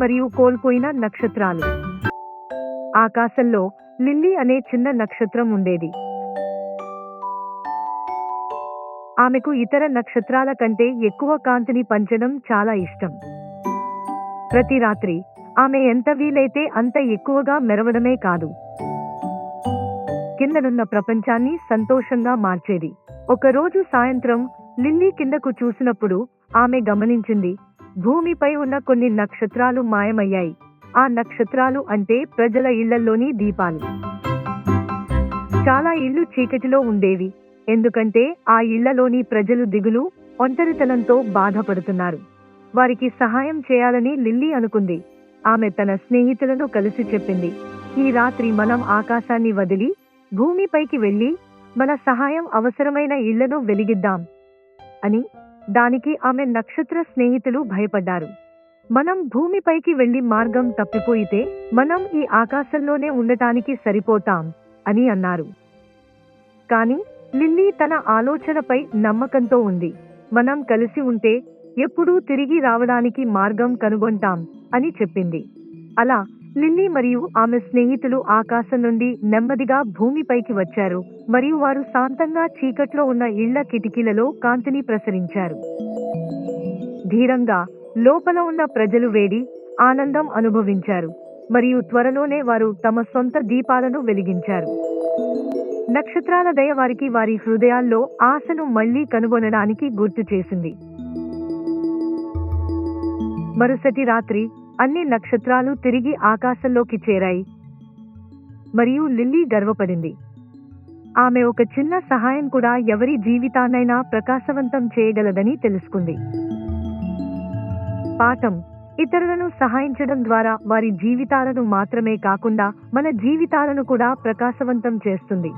మరియు కోల్పోయిన నక్షత్రాలు. ఆకాశంలో లిల్లీ అనే చిన్న నక్షత్రం ఉండేది. ఆమెకు ఇతర నక్షత్రాల కంటే ఎక్కువ కాంతిని పంచడం చాలా ఇష్టం. ప్రతి రాత్రి ఆమె ఎంత వీలైతే అంత ఎక్కువగా మెరవడమే కాదు. కిందనున్న ప్రపంచాన్ని సంతోషంగా మార్చేది. ఒకరోజు సాయంత్రం లిల్లీ కిందకు చూసినప్పుడు ఆమె గమనించింది భూమిపై ఉన్న కొన్ని నక్షత్రాలు మాయమయ్యాయి. ఆ నక్షత్రాలు అంటే ప్రజల ఇళ్ళలోని దీపాలు. చాలా ఇళ్ళు చీకటిలో ఉండేవి. ఎందుకంటే ఆ ఇళ్ళలోని ప్రజలు దిగులు ఒంటరితనంతో బాధపడుతున్నారు. వారికి సహాయం చేయాలని లిల్లీ అనుకుంది. ఆమె తన స్నేహితులను కలిసి చెప్పింది. ఈ రాత్రి మనం ఆకాశాన్ని వదిలి భూమిపైకి వెళ్ళి మన సహాయం అవసరమైన ఇళ్ళను వెలిగిద్దాం అని దానికి ఆమె నక్షత్ర స్నేహితులు భయపడ్డారు. మనం భూమిపైకి వెళ్ళి మార్గం తప్పిపోయితే మనం ఈ ఆకాశంలోనే ఉండటానికి సరిపోతాం అని అన్నారు. కాని లిల్లీ తన ఆలోచనపై నమ్మకంతో ఉంది. మనం కలిసి ఉంటే ఎప్పుడూ తిరిగి రావడానికి మార్గం కనుగొంటాం అని చెప్పింది. అలా లిల్లీ మరియు ఆమె స్నేహితులు ఆకాశం నుండి నెమ్మదిగా భూమిపైకి వచ్చారు. మరియు వారు శాంతంగా చీకట్లో ఉన్న ఇళ్ళ కిటికీలలో కాంతిని ప్రసరించారు. ధీరంగా లోపల ఉన్న ప్రజలు వేడి ఆనందం అనుభవించారు. మరియు త్వరలోనే వారు తమ సొంత దీపాలను వెలిగించారు. నక్షత్రాల దయ వారికి వారి హృదయాల్లో ఆశను మళ్ళీ కనుగొనడానికి గుర్తు చేసింది. మరుసటి రాత్రి అన్ని నక్షత్రాలు తిరిగి ఆకాశంలోకి చేరాయి. మరియు లిల్లీ గర్వపడింది. ఆమె ఒక చిన్న సహాయం కూడా ఎవరి జీవితాన్నైనా ప్రకాశవంతం చేయగలదని తెలుసుకుంది. పాఠం. ఇతరులను సహాయించడం ద్వారా వారి జీవితాలను మాత్రమే కాకుండా మన జీవితాలను కూడా ప్రకాశవంతం చేస్తుంది.